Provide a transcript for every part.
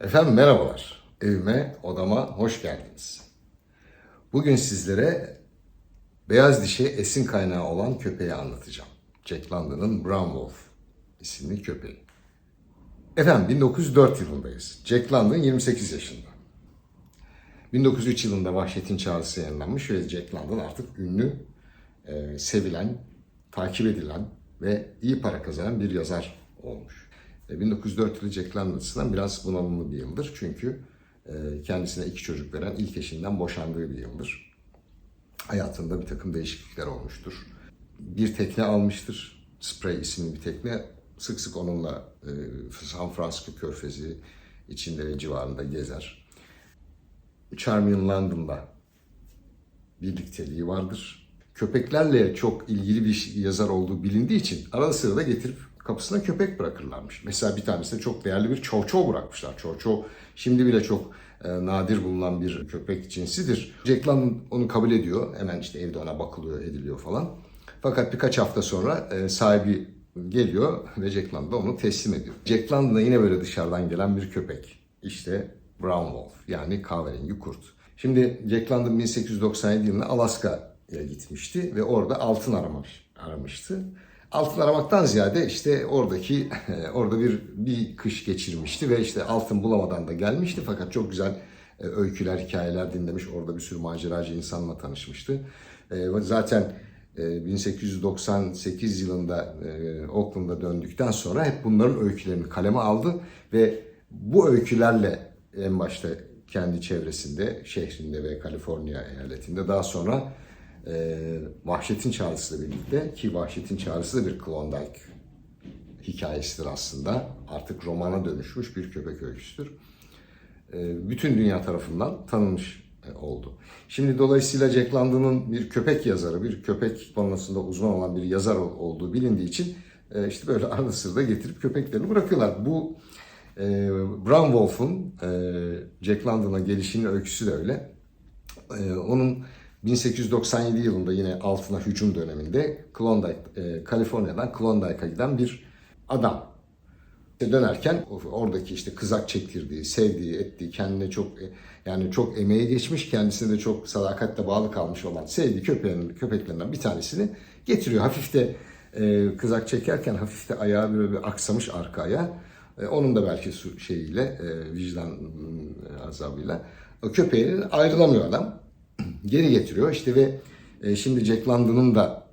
Efendim merhabalar. Evime, odama hoş geldiniz. Bugün sizlere beyaz dişe esin kaynağı olan köpeği anlatacağım. Jack London'ın Brown Wolf isimli köpeği. Efendim 1904 yılındayız. Jack London 28 yaşında. 1903 yılında Vahşetin Çağrısı yayınlanmış ve Jack London artık ünlü, e, sevilen, takip edilen ve iyi para kazanan bir yazar olmuş. E, 1904 yılı Jack London biraz bunalımlı bir yıldır. Çünkü e, kendisine iki çocuk veren ilk eşinden boşandığı bir yıldır. Hayatında bir takım değişiklikler olmuştur. Bir tekne almıştır. Spray isimli bir tekne. Sık sık onunla e, San Francisco körfezi içinde ve civarında gezer. Charmian London'da birlikteliği vardır. Köpeklerle çok ilgili bir yazar olduğu bilindiği için arada sırada getirip kapısına köpek bırakırlarmış. Mesela bir tanesinde çok değerli bir çovçov bırakmışlar. Çovçov şimdi bile çok e, nadir bulunan bir köpek cinsidir. Jack London onu kabul ediyor. Hemen işte evde ona bakılıyor, ediliyor falan. Fakat birkaç hafta sonra e, sahibi geliyor ve Jack London onu teslim ediyor. Jack London'a yine böyle dışarıdan gelen bir köpek. İşte Brown Wolf yani kahverengi kurt. Şimdi Jack London 1897 yılında Alaska'ya gitmişti ve orada altın aramış, aramıştı. Altın aramaktan ziyade işte oradaki orada bir bir kış geçirmişti ve işte altın bulamadan da gelmişti fakat çok güzel e, öyküler, hikayeler dinlemiş. Orada bir sürü maceracı insanla tanışmıştı. E, Zaten e, 1898 yılında e, Oakland'a döndükten sonra hep bunların öykülerini kaleme aldı ve bu öykülerle en başta kendi çevresinde, şehrinde ve Kaliforniya eyaletinde daha sonra e, Vahşetin Çağrısı'yla birlikte ki Vahşetin Çağrısı da bir Klondike hikayesidir aslında. Artık romana dönüşmüş bir köpek öyküsüdür. E, bütün dünya tarafından tanınmış e, oldu. Şimdi dolayısıyla Jack London'ın bir köpek yazarı, bir köpek konusunda uzman olan bir yazar ol- olduğu bilindiği için e, işte böyle arada sırada getirip köpeklerini bırakıyorlar. Bu e, Brown Wolf'un e, Jack London'a gelişinin öyküsü de öyle. E, onun 1897 yılında yine altına hücum döneminde Klondike, e, Kaliforniya'dan Klondike'a giden bir adam. İşte dönerken oradaki işte kızak çektirdiği, sevdiği, ettiği, kendine çok e, yani çok emeği geçmiş, kendisine de çok sadakatle bağlı kalmış olan sevdiği köpeğin, köpeklerinden bir tanesini getiriyor. Hafif de e, kızak çekerken hafif de ayağı böyle bir aksamış arkaya. E, onun da belki şeyiyle, e, vicdan e, azabıyla o köpeğinin ayrılamıyor adam. Geri getiriyor işte ve e, şimdi Jack London'ın da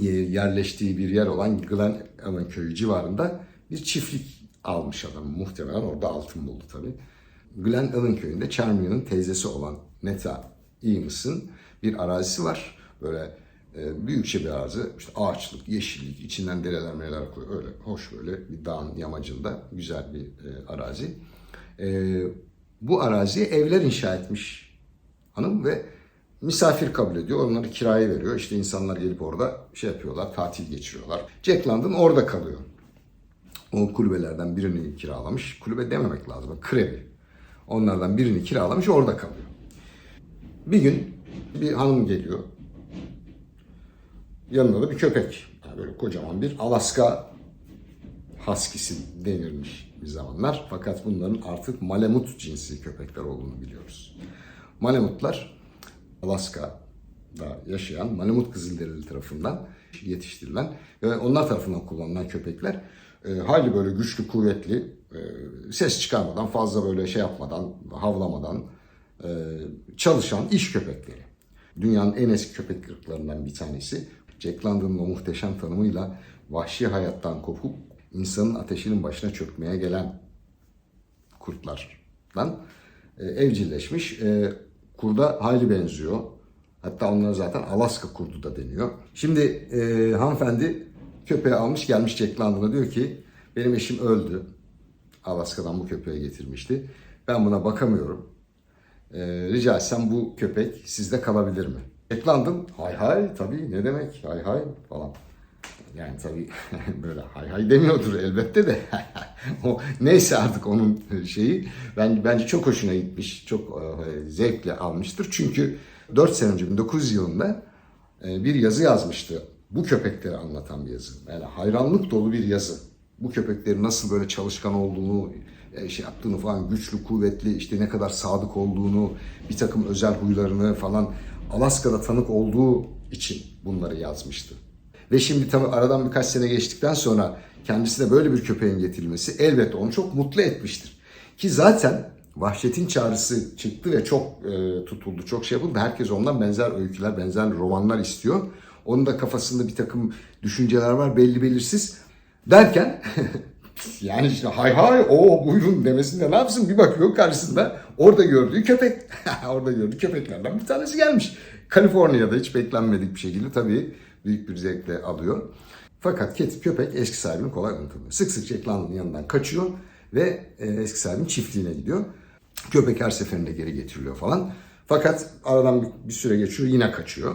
e, yerleştiği bir yer olan Glen Allen köyü civarında bir çiftlik almış adam. Muhtemelen orada altın buldu tabii. Glen Allen köyünde Charmion'un teyzesi olan Neta Eames'ın bir arazisi var. Böyle e, büyükçe bir arazi. İşte ağaçlık, yeşillik, içinden dereler mereler koyuyor. Öyle hoş böyle bir dağın yamacında güzel bir arazi. Bu araziye evler inşa etmiş hanım ve misafir kabul ediyor. Onları kiraya veriyor. İşte insanlar gelip orada şey yapıyorlar, tatil geçiriyorlar. Jack London orada kalıyor. O kulübelerden birini kiralamış. Kulübe dememek lazım. Krevi. Onlardan birini kiralamış orada kalıyor. Bir gün bir hanım geliyor. Yanında da bir köpek. Yani böyle kocaman bir Alaska Husky'si denirmiş bir zamanlar. Fakat bunların artık Malemut cinsi köpekler olduğunu biliyoruz. Malemutlar Alaska'da yaşayan Malemut Kızılderili tarafından yetiştirilen ve onlar tarafından kullanılan köpekler e, hayli böyle güçlü, kuvvetli, e, ses çıkarmadan, fazla böyle şey yapmadan, havlamadan e, çalışan iş köpekleri. Dünyanın en eski köpek ırklarından bir tanesi. Jack London'un o muhteşem tanımıyla vahşi hayattan kopup insanın ateşinin başına çökmeye gelen kurtlardan e, evcilleşmiş. E, kurda hayli benziyor. Hatta onlara zaten Alaska kurdu da deniyor. Şimdi e, hanımefendi köpeği almış gelmiş Jack London'a diyor ki benim eşim öldü. Alaska'dan bu köpeği getirmişti. Ben buna bakamıyorum. E, rica etsem bu köpek sizde kalabilir mi? Jack London hay hay tabii ne demek hay hay falan. Yani tabii böyle hay hay demiyordur elbette de. o neyse artık onun şeyi. Ben bence çok hoşuna gitmiş. Çok e, zevkle almıştır. Çünkü 4 sene önce 1900 yılında e, bir yazı yazmıştı. Bu köpekleri anlatan bir yazı. Yani hayranlık dolu bir yazı. Bu köpeklerin nasıl böyle çalışkan olduğunu, e, şey yaptığını falan güçlü, kuvvetli, işte ne kadar sadık olduğunu, bir takım özel huylarını falan Alaska'da tanık olduğu için bunları yazmıştı. Ve şimdi tabii aradan birkaç sene geçtikten sonra kendisine böyle bir köpeğin getirilmesi elbette onu çok mutlu etmiştir. Ki zaten Vahşet'in çağrısı çıktı ve çok e, tutuldu, çok şey yapıldı. Herkes ondan benzer öyküler, benzer romanlar istiyor. Onun da kafasında bir takım düşünceler var belli belirsiz. Derken yani işte hay hay o buyurun demesinde ne yapsın bir bakıyor karşısında orada gördüğü köpek. orada gördüğü köpeklerden bir tanesi gelmiş. Kaliforniya'da hiç beklenmedik bir şekilde tabii büyük bir zevkle alıyor. Fakat kedi köpek eski sahibini kolay unutamıyor. Sık sık Jack London'ın yanından kaçıyor ve e, eski sahibinin çiftliğine gidiyor. Köpek her seferinde geri getiriliyor falan. Fakat aradan bir, bir süre geçiyor yine kaçıyor.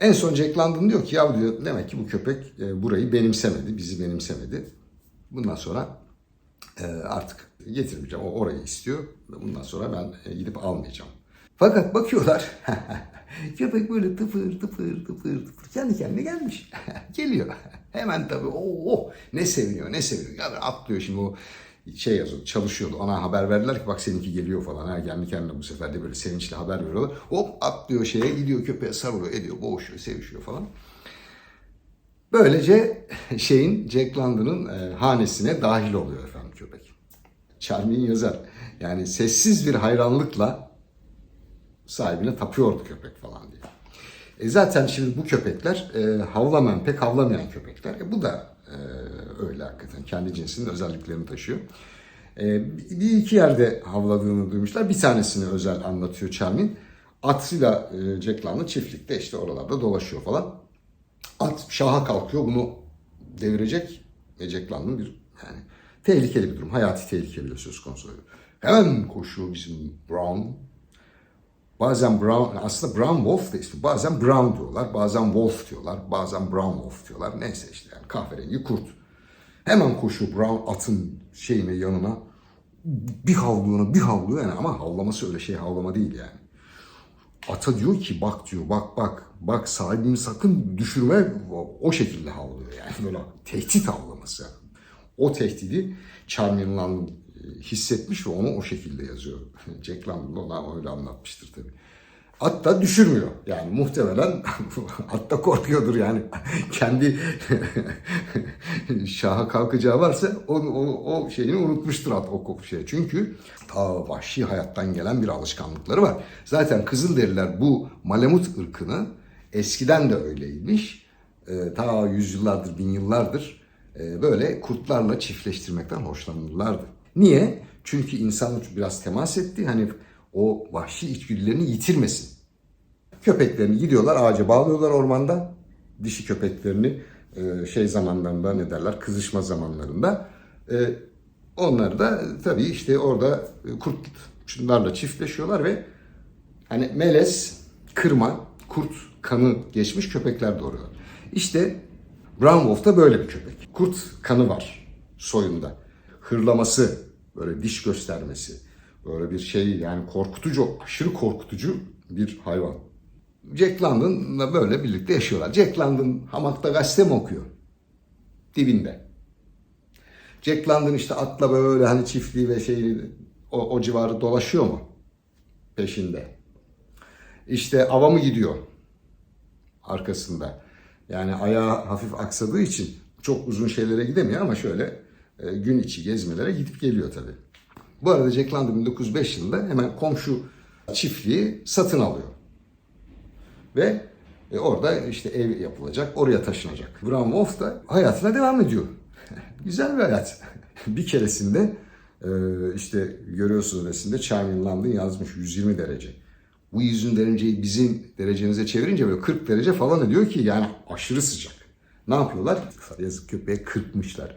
En son Jack London diyor ki ya diyor demek ki bu köpek e, burayı benimsemedi, bizi benimsemedi. Bundan sonra e, artık getirmeyeceğim. O orayı istiyor. Bundan sonra ben gidip almayacağım. Fakat bakıyorlar köpek böyle tıfır tıfır tıfır tıfır kendi kendine gelmiş. Geliyor. Hemen tabii o oh, ne seviniyor ne seviniyor. Ya atlıyor şimdi o şey yazıyor çalışıyordu ona haber verdiler ki bak seninki geliyor falan. Ha, kendi kendine bu sefer de böyle sevinçli haber veriyorlar. Hop atlıyor şeye gidiyor köpeğe sarılıyor ediyor boğuşuyor sevişiyor falan. Böylece şeyin Jack London'ın e, hanesine dahil oluyor efendim köpek. Charmin yazar. Yani sessiz bir hayranlıkla sahibine tapıyordu köpek falan diye. E zaten şimdi bu köpekler e, havlamayan, pek havlamayan köpekler. E bu da e, öyle hakikaten. Kendi cinsinin özelliklerini taşıyor. E, bir iki yerde havladığını duymuşlar. Bir tanesini özel anlatıyor Charmin. Atıyla e, Jack London çiftlikte işte oralarda dolaşıyor falan. At şaha kalkıyor bunu devirecek ve Jack London bir yani tehlikeli bir durum. Hayati tehlike bile söz konusu. Hemen koşuyor bizim Brown. Bazen Brown, aslında Brown Wolf da ismi. Bazen Brown diyorlar, bazen Wolf diyorlar, bazen Brown Wolf diyorlar. Neyse işte yani kahverengi kurt. Hemen koşuyor Brown atın şeyine yanına. Bir havlıyor, bir havlıyor yani ama havlaması öyle şey havlama değil yani. Ata diyor ki bak diyor bak bak bak sahibini sakın düşürme o, şekilde havlıyor yani böyle tehdit havlaması. O tehdidi Charmin London hissetmiş ve onu o şekilde yazıyor. Jack London ona öyle anlatmıştır tabii. At da düşürmüyor. Yani muhtemelen at da korkuyordur yani. Kendi şaha kalkacağı varsa o, o, o şeyini unutmuştur at o şey. Çünkü ta vahşi hayattan gelen bir alışkanlıkları var. Zaten Kızılderililer bu Malemut ırkını eskiden de öyleymiş. E, ta yüzyıllardır, bin yıllardır e, böyle kurtlarla çiftleştirmekten hoşlanırlardı. Niye? Çünkü insan biraz temas etti. Hani o vahşi içgüdülerini yitirmesin. Köpeklerini gidiyorlar ağaca bağlıyorlar ormanda. Dişi köpeklerini e, şey zamanlarında ne derler kızışma zamanlarında. E, onları da tabii işte orada kurt şunlarla çiftleşiyorlar ve hani melez, kırma, kurt kanı geçmiş köpekler doğuruyorlar. İşte Brown Wolf da böyle bir köpek. Kurt kanı var soyunda hırlaması, böyle diş göstermesi, böyle bir şey yani korkutucu, aşırı korkutucu bir hayvan. Jack London'la böyle birlikte yaşıyorlar. Jack London hamakta gazete mi okuyor? Dibinde. Jack London işte atla böyle hani çiftliği ve şeyi o, o civarı dolaşıyor mu? Peşinde. İşte ava mı gidiyor? Arkasında. Yani ayağı hafif aksadığı için çok uzun şeylere gidemiyor ama şöyle gün içi gezmelere gidip geliyor tabii. Bu arada Jack London 1905 yılında hemen komşu çiftliği satın alıyor. Ve e, orada işte ev yapılacak, oraya taşınacak. Brown Wolf da hayatına devam ediyor. Güzel bir hayat. bir keresinde e, işte görüyorsunuz resimde Charmin London yazmış 120 derece. Bu 120 dereceyi bizim derecemize çevirince böyle 40 derece falan ediyor ki yani aşırı sıcak. Ne yapıyorlar? Yazık köpeğe kırpmışlar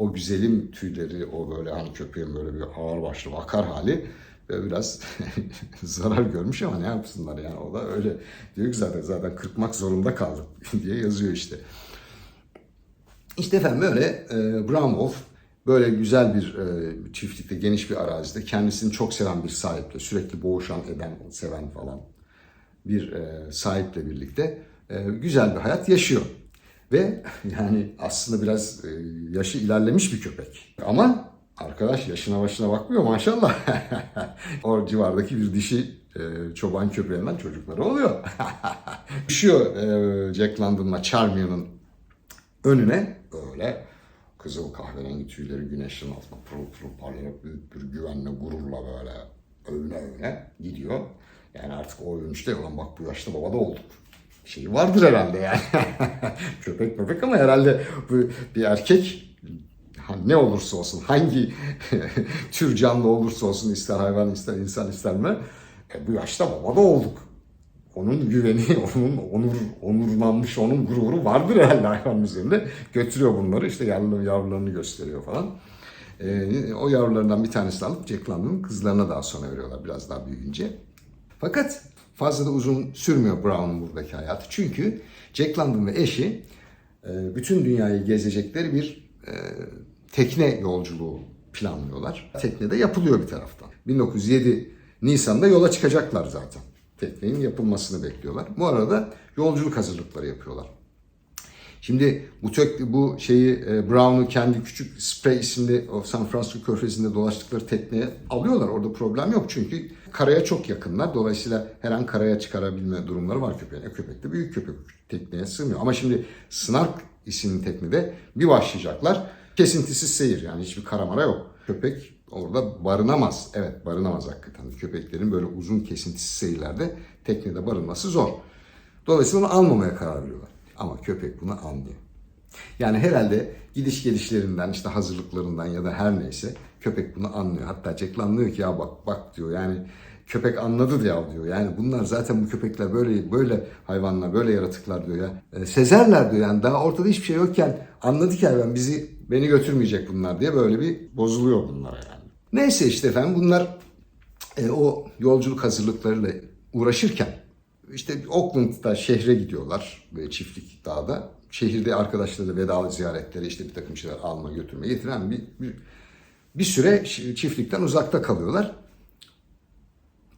o güzelim tüyleri, o böyle hani köpeğin böyle bir ağır başlı vakar hali biraz zarar görmüş ama ne yapsınlar yani o da öyle diyor ki zaten zaten kırpmak zorunda kaldık diye yazıyor işte. İşte efendim böyle e, Brown Wolf böyle güzel bir e, çiftlikte, geniş bir arazide kendisini çok seven bir sahiple, sürekli boğuşan, eden, seven falan bir e, sahiple birlikte e, güzel bir hayat yaşıyor. Ve yani aslında biraz e, yaşı ilerlemiş bir köpek. Ama Arkadaş yaşına başına bakmıyor maşallah. o civardaki bir dişi e, çoban köpeğinden çocukları oluyor. Düşüyor e, Jack London'la Charmion'un önüne öyle kızıl kahverengi tüyleri güneşin altında pırıl pırıl parlayarak büyük bir güvenle gururla böyle övüne övüne gidiyor. Yani artık o övünç işte ulan bak bu yaşta baba da olduk. Şeyi vardır herhalde yani. Köpek köpek ama herhalde bu bir erkek ne olursa olsun hangi tür canlı olursa olsun ister hayvan ister insan ister mi e, bu yaşta baba da olduk. Onun güveni, onun onur, onurlanmış, onun gururu vardır herhalde hayvanın üzerinde. Götürüyor bunları işte yavrularını, yavrularını gösteriyor falan. Ee, o yavrularından bir tanesini alıp Jack London'ın kızlarına daha sonra veriyorlar biraz daha büyüyünce. Fakat fazla da uzun sürmüyor Brown'un buradaki hayatı. Çünkü Jack London ve eşi e, bütün dünyayı gezecekleri bir e, tekne yolculuğu planlıyorlar. Tekne de yapılıyor bir taraftan. 1907 Nisan'da yola çıkacaklar zaten. Teknenin yapılmasını bekliyorlar. Bu arada yolculuk hazırlıkları yapıyorlar. Şimdi bu tök, bu şeyi e, Brown'u kendi küçük Spray isimli o San Francisco körfezinde dolaştıkları tekneye alıyorlar. Orada problem yok çünkü karaya çok yakınlar. Dolayısıyla her an karaya çıkarabilme durumları var köpeğin. E, köpek de büyük köpek tekneye sığmıyor. Ama şimdi Snark isimli teknede bir başlayacaklar. Kesintisiz seyir yani hiçbir karamara yok. Köpek orada barınamaz. Evet barınamaz hakikaten. Köpeklerin böyle uzun kesintisiz seyirlerde teknede barınması zor. Dolayısıyla onu almamaya karar veriyorlar. Ama köpek bunu anlıyor. Yani herhalde gidiş gelişlerinden işte hazırlıklarından ya da her neyse köpek bunu anlıyor. Hatta Jack Lan diyor ki ya bak bak diyor yani köpek anladı ya diyor. Yani bunlar zaten bu köpekler böyle böyle hayvanlar böyle yaratıklar diyor ya. E, sezerler diyor yani daha ortada hiçbir şey yokken anladı ki hayvan bizi beni götürmeyecek bunlar diye böyle bir bozuluyor bunlara yani. Neyse işte efendim bunlar e, o yolculuk hazırlıklarıyla uğraşırken işte Oakland'da şehre gidiyorlar ve çiftlik dağda. Şehirde arkadaşlarıyla veda ziyaretleri işte bir takım şeyler alma götürme getiren bir, bir, bir süre çiftlikten uzakta kalıyorlar.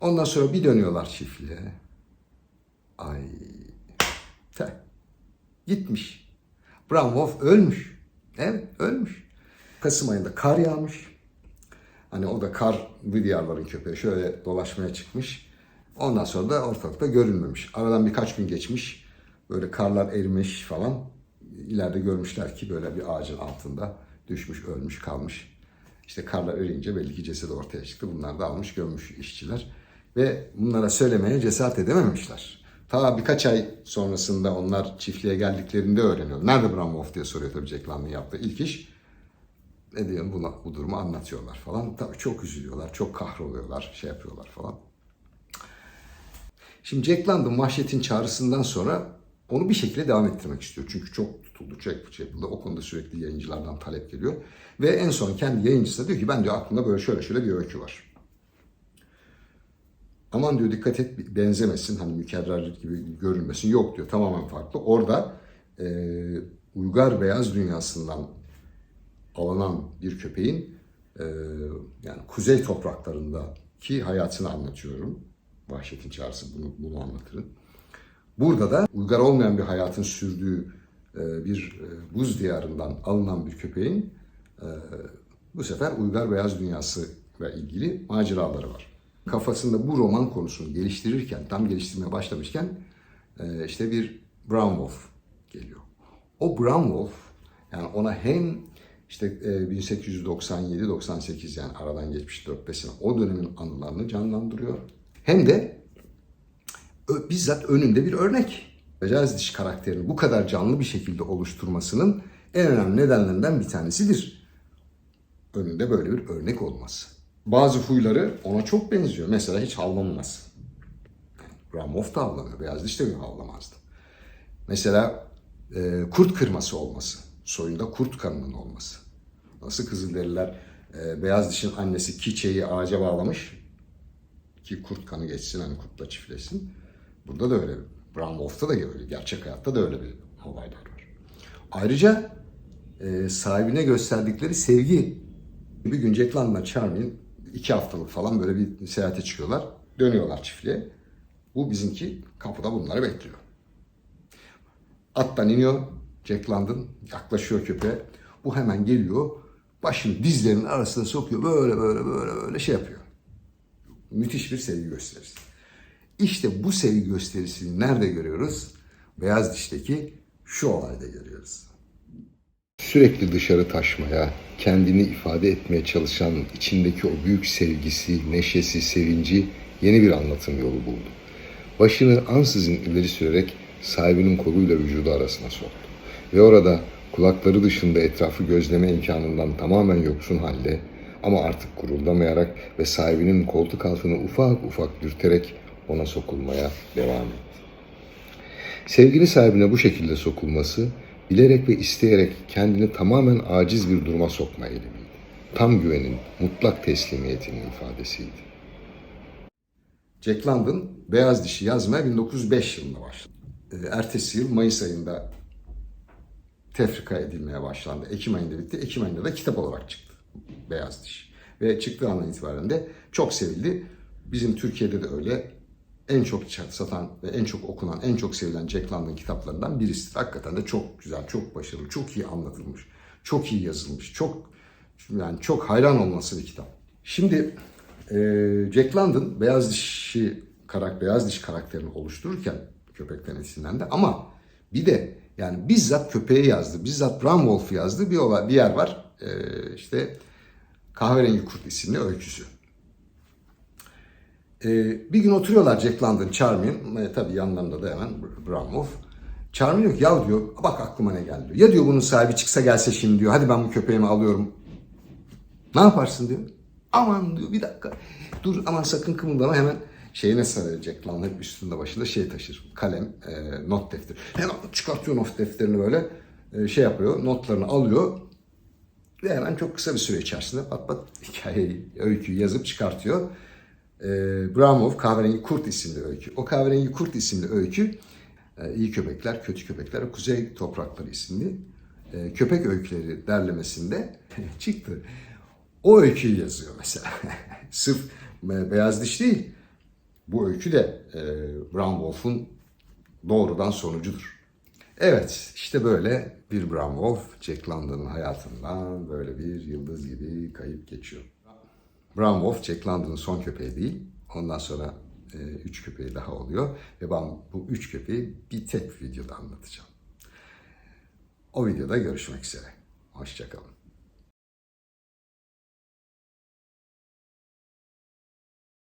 Ondan sonra bir dönüyorlar çiftliğe. Ay te, gitmiş. Wolf ölmüş. Evet ölmüş. Kasım ayında kar yağmış. Hani o da kar bu diyarların köpeği şöyle dolaşmaya çıkmış. Ondan sonra da ortalıkta görünmemiş. Aradan birkaç gün geçmiş. Böyle karlar erimiş falan. İleride görmüşler ki böyle bir ağacın altında düşmüş, ölmüş, kalmış. İşte karlar erince belli ki cesedi ortaya çıktı. Bunlar da almış, gömmüş işçiler. Ve bunlara söylemeye cesaret edememişler. Ta birkaç ay sonrasında onlar çiftliğe geldiklerinde öğreniyor. Nerede Bramwolf diye soruyor tabii Jack London yaptığı ilk iş. Ne diyelim buna, bu durumu anlatıyorlar falan. Tabii çok üzülüyorlar, çok kahroluyorlar, şey yapıyorlar falan. Şimdi Jack London Vahşet'in çağrısından sonra onu bir şekilde devam ettirmek istiyor. Çünkü çok tutuldu, şey yapıldı. O konuda sürekli yayıncılardan talep geliyor. Ve en son kendi yayıncısı diyor ki ben diyor aklımda böyle şöyle şöyle bir öykü var. Aman diyor dikkat et benzemesin hani mükerrerlik gibi görünmesin. Yok diyor tamamen farklı. Orada e, uygar beyaz dünyasından alınan bir köpeğin e, yani kuzey topraklarındaki hayatını anlatıyorum. Vahşetin çağrısı bunu, bunu anlatırım. Burada da uygar olmayan bir hayatın sürdüğü e, bir e, buz diyarından alınan bir köpeğin e, bu sefer uygar beyaz dünyası ile ilgili maceraları var. Kafasında bu roman konusunu geliştirirken, tam geliştirmeye başlamışken işte bir Brown Wolf geliyor. O Brown Wolf yani ona hem işte 1897-98 yani aradan geçmiş 4-5 sene o dönemin anılarını canlandırıyor. Hem de bizzat önünde bir örnek. Mecaz diş karakterini bu kadar canlı bir şekilde oluşturmasının en önemli nedenlerinden bir tanesidir. Önünde böyle bir örnek olması. Bazı huyları ona çok benziyor. Mesela hiç havlamaz. Ramov da havlamıyor. Beyaz diş de havlamazdı. Mesela e, kurt kırması olması. Soyunda kurt kanının olması. Nasıl Kızılderililer e, beyaz dişin annesi Kiçe'yi ağaca bağlamış ki kurt kanı geçsin hani kurtla çiftleşsin. Burada da öyle. Brown Wolf'ta da öyle. Gerçek hayatta da öyle bir olaylar var. Ayrıca e, sahibine gösterdikleri sevgi. Bir gün Jack London'la Charmin iki haftalık falan böyle bir seyahate çıkıyorlar. Dönüyorlar çiftliğe. Bu bizimki kapıda bunları bekliyor. Attan iniyor Jack London. Yaklaşıyor köpeğe. Bu hemen geliyor. başını dizlerinin arasına sokuyor. Böyle böyle böyle böyle şey yapıyor. Müthiş bir sevgi gösterisi. İşte bu sevgi gösterisini nerede görüyoruz? Beyaz dişteki şu olayda görüyoruz. Sürekli dışarı taşmaya, kendini ifade etmeye çalışan içindeki o büyük sevgisi, neşesi, sevinci yeni bir anlatım yolu buldu. Başını ansızın ileri sürerek sahibinin koluyla vücudu arasına soktu. Ve orada kulakları dışında etrafı gözleme imkanından tamamen yoksun halde ama artık guruldamayarak ve sahibinin koltuk altını ufak ufak dürterek ona sokulmaya devam etti. Sevgili sahibine bu şekilde sokulması, bilerek ve isteyerek kendini tamamen aciz bir duruma sokma eylemiydi. Tam güvenin, mutlak teslimiyetinin ifadesiydi. Jack London Beyaz Dişi yazmaya 1905 yılında başladı. Ee, Ertesi yıl Mayıs ayında tefrika edilmeye başlandı. Ekim ayında bitti. Ekim ayında da kitap olarak çıktı. Beyaz Diş. Ve çıktığı andan itibaren de çok sevildi. Bizim Türkiye'de de öyle en çok satan ve en çok okunan, en çok sevilen Jack London kitaplarından birisi. Hakikaten de çok güzel, çok başarılı, çok iyi anlatılmış, çok iyi yazılmış, çok yani çok hayran olması bir kitap. Şimdi e, Jack London beyaz dişi karak beyaz diş karakterini oluştururken köpekten esinlendi ama bir de yani bizzat köpeği yazdı, bizzat Bram Wolf yazdı bir olay, bir yer var. E, işte Kahverengi Kurt isimli öyküsü. Ee, bir gün oturuyorlar Jack London, Charmin, e, tabii yanlarında da hemen Bramwolf. Charmin diyor ki ya diyor bak aklıma ne geldi diyor. Ya diyor bunun sahibi çıksa gelse şimdi diyor hadi ben bu köpeğimi alıyorum. Ne yaparsın diyor. Aman diyor bir dakika dur aman sakın kımıldama hemen şeyine Jack London hep üstünde başında şey taşır kalem e, not defteri. Hemen çıkartıyor not defterini böyle e, şey yapıyor notlarını alıyor ve hemen çok kısa bir süre içerisinde pat pat hikayeyi, öyküyü yazıp çıkartıyor e, Bramov Kahverengi Kurt isimli öykü. O Kahverengi Kurt isimli öykü e, iyi köpekler, kötü köpekler, Kuzey Toprakları isimli e, köpek öyküleri derlemesinde çıktı. O öyküyü yazıyor mesela. Sırf beyaz diş değil. Bu öykü de e, Brown Wolf'un doğrudan sonucudur. Evet, işte böyle bir Brown Wolf, Jack London'ın hayatından böyle bir yıldız gibi kayıp geçiyor. Brown Wolf, Jack London'ın son köpeği değil. Ondan sonra e, üç köpeği daha oluyor. Ve ben bu üç köpeği bir tek videoda anlatacağım. O videoda görüşmek üzere. Hoşçakalın.